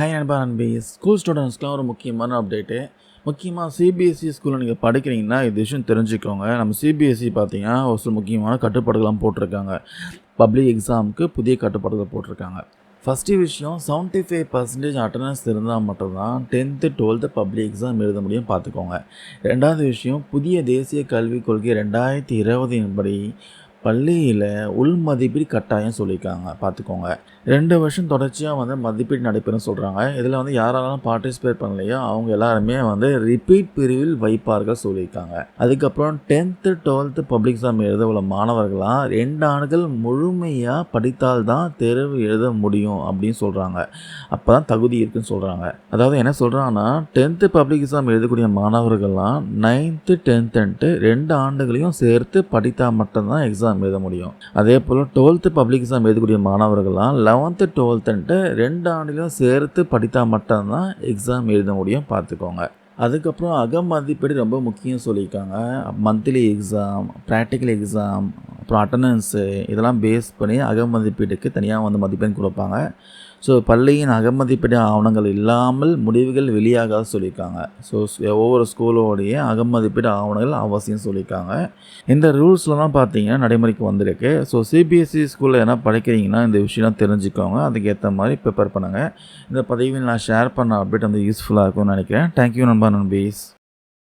Hi நண்பா நண்பி. School ஸ்டூடெண்ட்ஸ்க்குலாம் ஒரு முக்கியமான அப்டேட்டு முக்கியமாக சிபிஎஸ்சி ஸ்கூலில் நீங்கள் படிக்கிறீங்கன்னா இது விஷயம் தெரிஞ்சுக்கோங்க. நம்ம சிபிஎஸ்சி பார்த்தீங்கன்னா ஒரு சில முக்கியமான கட்டுப்பாடுகள்லாம் போட்டிருக்காங்க. பப்ளிக் எக்ஸாமுக்கு புதிய கட்டுப்பாடுகள் போட்டிருக்காங்க. ஃபஸ்ட்டு விஷயம் செவன்ட்டி ஃபைவ் பர்சன்டேஜ் அட்டண்டன்ஸ் இருந்தால் மட்டும்தான் டென்த்து டுவெல்த்து பப்ளிக் எக்ஸாம் எழுத முடியும் பார்த்துக்கோங்க ரெண்டாவது விஷயம் புதிய தேசிய கல்விக் கொள்கை ரெண்டாயிரத்தி இருபதின்படி பள்ளியில் உள் மதிப்பீடு கட்டாயம் சொல்லியிருக்காங்க. பார்த்துக்கோங்க. ரெண்டு வருஷம் தொடர்ச்சியாக வந்து மதிப்பீடு நடைபெறும் சொல்கிறாங்க இதில் வந்து யாராலும் பார்ட்டிசிபேட் பண்ணலையோ அவங்க எல்லாருமே வந்து ரிப்பீட் பிரிவில் வைப்பார்கள் சொல்லியிருக்காங்க. அதுக்கப்புறம் டென்த்து டுவெல்த்து பப்ளிக் எக்ஸாம் எழுத உள்ள மாணவர்களாக ரெண்டு ஆண்டுகள் முழுமையாக படித்தால் தான் தேர்வு எழுத முடியும் அப்படின்னு சொல்கிறாங்க அப்போ தான் தகுதி இருக்குன்னு சொல்கிறாங்க அதாவது என்ன சொல்கிறாங்கன்னா டென்த்து பப்ளிக் எக்ஸாம் எழுதக்கூடிய மாணவர்கள்லாம் நைன்த்து டென்த்துன்ட்டு ரெண்டு ஆண்டுகளையும் சேர்த்து படித்தால் மட்டும்தான் எக்ஸாம் எழுத முடியும். அதே போல் டுவெல்த்து பப்ளிக் எக்ஸாம் எழுதக்கூடிய மாணவர்கள்லாம் லெவன்த்து டுவெல்த்துன்ட்டு ரெண்டு ஆண்டுலையும் சேர்த்து படித்தால் மட்டும்தான் எக்ஸாம் எழுத முடியும் பார்த்துக்கோங்க. அதுக்கப்புறம் அகமதிப்பீடு ரொம்ப முக்கியம் சொல்லியிருக்காங்க. மந்த்லி எக்ஸாம் ப்ராக்டிக்கல் எக்ஸாம் அப்புறம் அட்டண்டன்ஸு இதெல்லாம் பேஸ் பண்ணி அகமதிப்பீடுக்கு தனியாக வந்து மதிப்பெண் கொடுப்பாங்க. ஸோ பள்ளியின் அகமதிப்பீடு ஆவணங்கள் இல்லாமல் முடிவுகள் வெளியாகாத சொல்லியிருக்காங்க. ஸோ ஒவ்வொரு ஸ்கூலோடைய அகமதிப்பீடு ஆவணங்கள் அவசியம் சொல்லியிருக்காங்க. இந்த ரூல்ஸ்லாம் பார்த்தீங்கன்னா நடைமுறைக்கு வந்திருக்கு. ஸோ சிபிஎஸ்சி ஸ்கூலில் என்ன படிக்கிறீங்கன்னா இந்த விஷயம்லாம் தெரிஞ்சுக்கோங்க. அதுக்கேற்ற மாதிரி ப்ரிப்பேர் பண்ணுங்கள் இந்த பதிவில் நான் ஷேர் பண்ண அப்டேட் வந்து யூஸ்ஃபுல்லாக இருக்கும்னு நினைக்கிறேன். தேங்க்யூ நண்பா நண்பீஸ்.